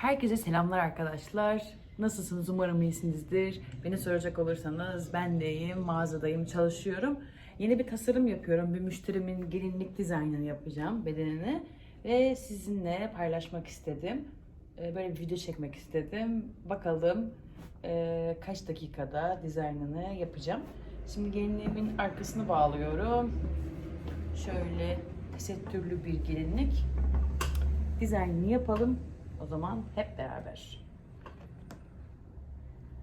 Herkese selamlar arkadaşlar. Nasılsınız? Umarım iyisinizdir. Beni soracak olursanız ben deyim, mağazadayım, çalışıyorum. Yeni bir tasarım yapıyorum. Bir müşterimin gelinlik dizaynını yapacağım, bedenini. Ve sizinle paylaşmak istedim. Ee, Böyle bir video çekmek istedim. Bakalım e, kaç dakikada dizaynını yapacağım. Şimdi gelinliğimin arkasını bağlıyorum. Şöyle tesettürlü bir gelinlik. Dizaynını yapalım. O zaman hep beraber.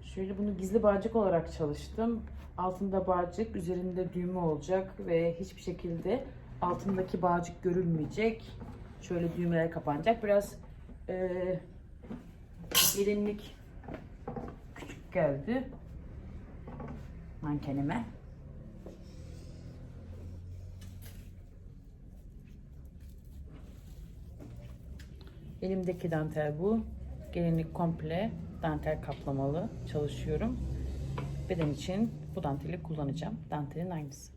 Şöyle bunu gizli bağcık olarak çalıştım. Altında bağcık, üzerinde düğme olacak ve hiçbir şekilde altındaki bağcık görülmeyecek. Şöyle düğmeler kapanacak. Biraz eee gelinlik küçük geldi mankenime. Elimdeki dantel bu. Gelinlik komple dantel kaplamalı çalışıyorum. Beden için bu danteli kullanacağım. Dantelin aynısı.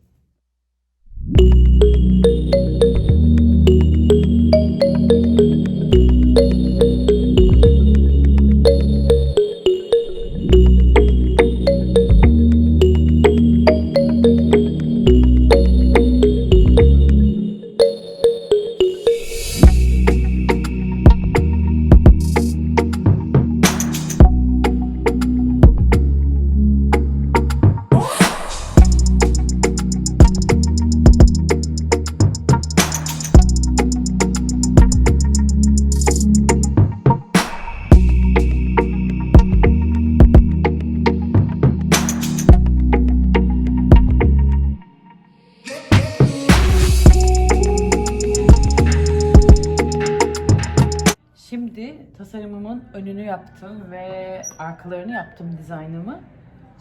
Tasarımımın önünü yaptım ve arkalarını yaptım dizaynımı.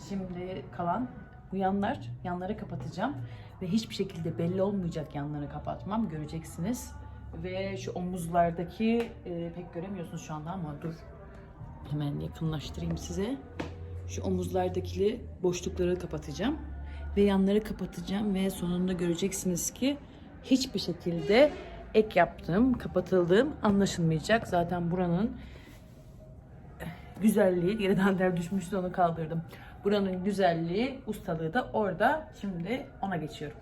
Şimdi kalan bu yanlar, yanları kapatacağım. Ve hiçbir şekilde belli olmayacak yanları kapatmam. Göreceksiniz. Ve şu omuzlardaki e, pek göremiyorsunuz şu anda ama dur. Hemen yakınlaştırayım size. Şu omuzlardaki boşlukları kapatacağım. Ve yanları kapatacağım ve sonunda göreceksiniz ki hiçbir şekilde ek yaptığım, kapatıldığım anlaşılmayacak. Zaten buranın güzelliği, yere dantel düşmüştü onu kaldırdım. Buranın güzelliği, ustalığı da orada. Şimdi ona geçiyorum.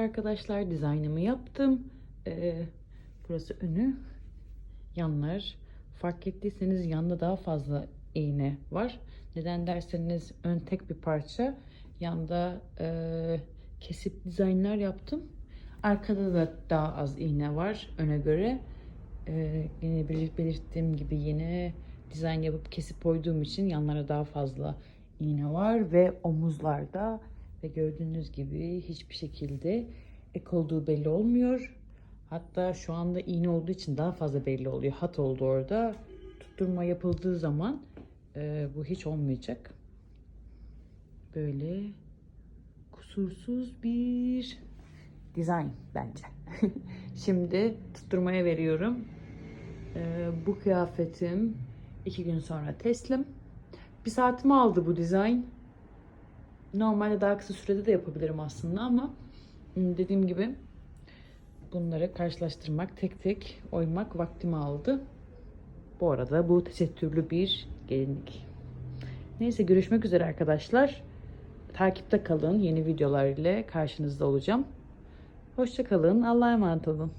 Arkadaşlar. Dizaynımı yaptım. Ee, burası önü. Yanlar. Fark ettiyseniz yanda daha fazla iğne var. Neden derseniz ön tek bir parça. Yanda e, kesip dizaynlar yaptım. Arkada da daha az iğne var öne göre. Ee, yine belir- belirttiğim gibi yine dizayn yapıp kesip koyduğum için yanlara daha fazla iğne var ve omuzlarda ve gördüğünüz gibi hiçbir şekilde ek olduğu belli olmuyor. Hatta şu anda iğne olduğu için daha fazla belli oluyor. Hat oldu orada. Tutturma yapıldığı zaman e, bu hiç olmayacak. Böyle kusursuz bir dizayn bence. Şimdi tutturmaya veriyorum. Ee, bu kıyafetim iki gün sonra teslim. Bir saatimi aldı bu dizayn. Normalde daha kısa sürede de yapabilirim aslında ama hmm, dediğim gibi bunları karşılaştırmak, tek tek oymak vaktimi aldı. Bu arada bu tesettürlü bir gelinlik. Neyse görüşmek üzere arkadaşlar. Takipte kalın. Yeni videolar ile karşınızda olacağım. Hoşçakalın. Allah'a emanet olun.